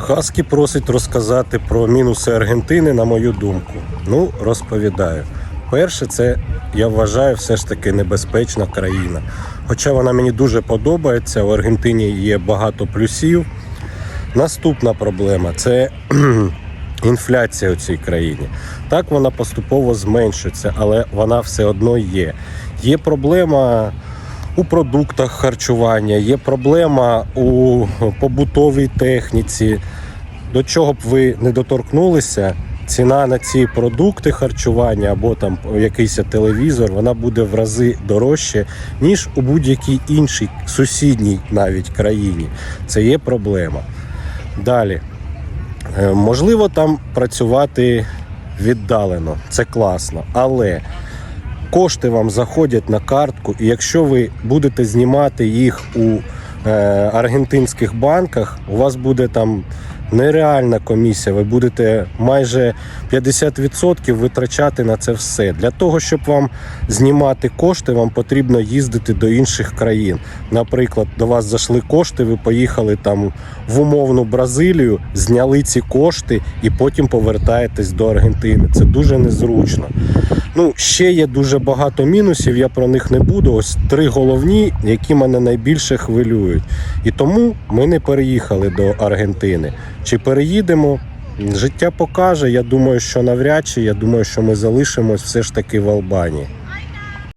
Хаскі просить розказати про мінуси Аргентини, на мою думку. Ну, розповідаю. Перше, це я вважаю все ж таки небезпечна країна. Хоча вона мені дуже подобається, у Аргентині є багато плюсів. Наступна проблема це інфляція у цій країні. Так вона поступово зменшується, але вона все одно є. Є проблема у продуктах харчування, є проблема у побутовій техніці. До чого б ви не доторкнулися, ціна на ці продукти харчування або там якийсь телевізор, вона буде в рази дорожче, ніж у будь-якій іншій сусідній навіть країні. Це є проблема. Далі. Е, Можливо, там працювати віддалено, це класно, але кошти вам заходять на картку, і якщо ви будете знімати їх у е, аргентинських банках, у вас буде там нереальна комісія. Ви будете майже 50% витрачати на це все. Для того, щоб вам знімати кошти, вам потрібно їздити до інших країн. Наприклад, до вас зайшли кошти, ви поїхали там в умовну Бразилію, зняли ці кошти і потім повертаєтесь до Аргентини. Це дуже незручно. Ну, ще є дуже багато мінусів, я про них не буду. Ось три головні, які мене найбільше хвилюють. І тому ми не переїхали до Аргентини. Чи переїдемо? Життя покаже. Я думаю, що навряд чи. Я думаю, що ми залишимось все ж таки в Албанії.